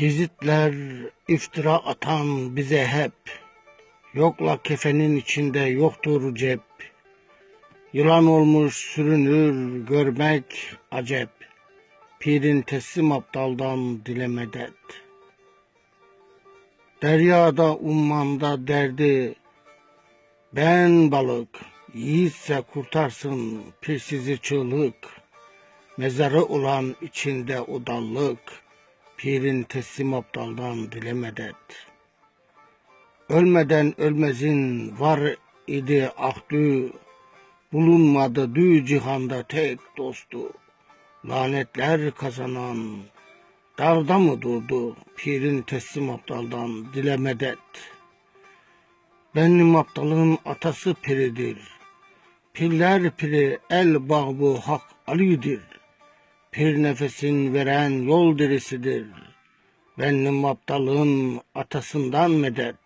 Yezidler iftira atan bize hep. Yokla kefenin içinde yoktur cep. Yılan olmuş sürünür görmek acep. Pirin teslim aptaldan dile medet. Deryada ummanda derdi ben balık, yiğitse kurtarsın pirsizi çığlık. Mezarı olan içinde o dallık, pirin teslim aptaldan dile medet. Ölmeden ölmezin var idi ahdü, bulunmadı dü cihanda tek dostu. Lanetler kazanan, dağda mı durdu pirin teslim aptaldan dile medet. Benim aptalın atası piridir. Piller piri el bağbu hak Ali'dir. Pir nefesin veren yol dirisidir. Benim aptalın atasından medet.